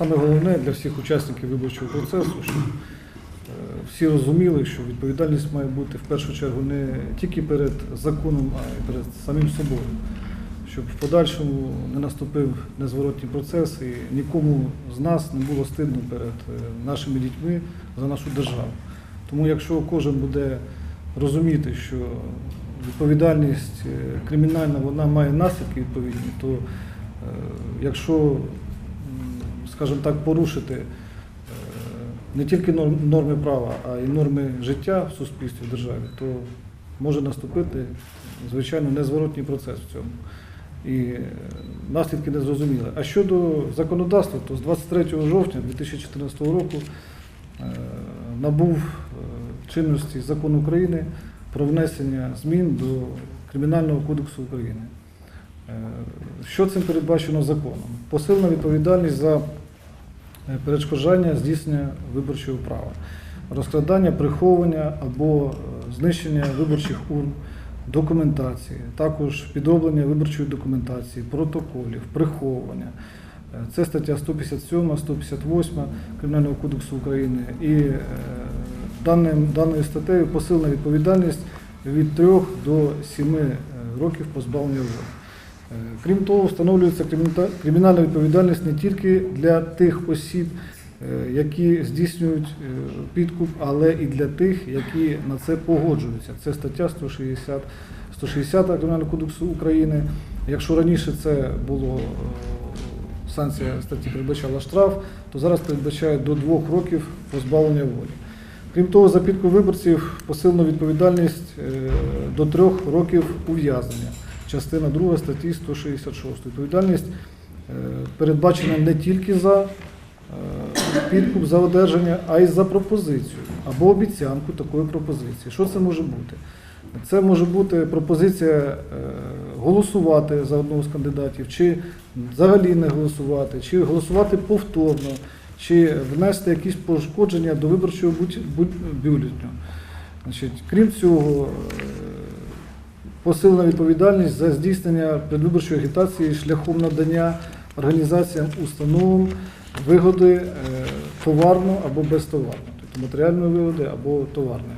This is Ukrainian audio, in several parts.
саме головне для всіх учасників виборчого процесу, щоб е, всі розуміли, що відповідальність має бути в першу чергу не тільки перед законом, а й перед самим собою. Щоб в подальшому не наступив незворотній процес і нікому з нас не було стидно перед е, нашими дітьми за нашу державу. Тому якщо кожен буде розуміти, що відповідальність е, кримінальна вона має наслідки відповідні, то якщо, скажімо так, порушити е, не тільки норми права, а й норми життя в суспільстві, в державі, то може наступити, звичайно, незворотній процес в цьому. І е, наслідки не зрозуміли. А щодо законодавства, то з 23 жовтня 2014 року е, набув чинності закон України про внесення змін до Кримінального кодексу України. Що цим передбачено законом? Посилена відповідальність за перешкоджання здійснення виборчого права, розкрадання, приховування або е, знищення виборчих урн, документації, також підроблення виборчої документації, протоколів, приховування. Е, Це стаття 157, 158 Кримінального кодексу України. І е, даним, даною статтею посилена відповідальність від 3 до 7 е, років позбавлення волі. Е, Крім того, встановлюється кримінальна відповідальність не тільки для тих осіб, е, які здійснюють е, підкуп, але і для тих, які на це погоджуються. Це стаття 160, 160 Кримінального кодексу України. Якщо раніше це було санкція статті передбачала штраф, то зараз передбачає до двох років позбавлення волі. Крім того, за підкуп виборців посилено відповідальність до трьох років ув'язнення. Частина 2 статті 166. Відповідальність е, передбачена не тільки за е, підкуп за одержання, а й за пропозицію або обіцянку такої пропозиції. Що це може бути? Це може бути пропозиція е, голосувати за одного з кандидатів, чи взагалі не голосувати, чи голосувати повторно, чи внести якісь пошкодження до виборчого бюлетню. Значить, крім цього, посилена відповідальність за здійснення предвиборчої агітації шляхом надання організаціям установам вигоди е, товарно або безтоварно, тобто матеріальної вигоди або товарної.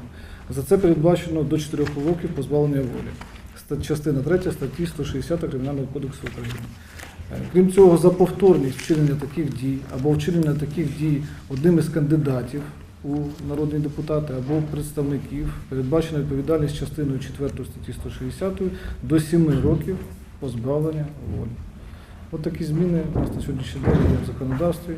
За це передбачено до 4 років позбавлення волі. Частина 3 статті 160 Кримінального кодексу України. Е, Крім цього, за повторність вчинення таких дій або вчинення таких дій одним із кандидатів у народні депутати або представників передбачена відповідальність частиною 4 статті 160 до 7 років позбавлення волі. От зміни у нас на сьогоднішній день є в законодавстві.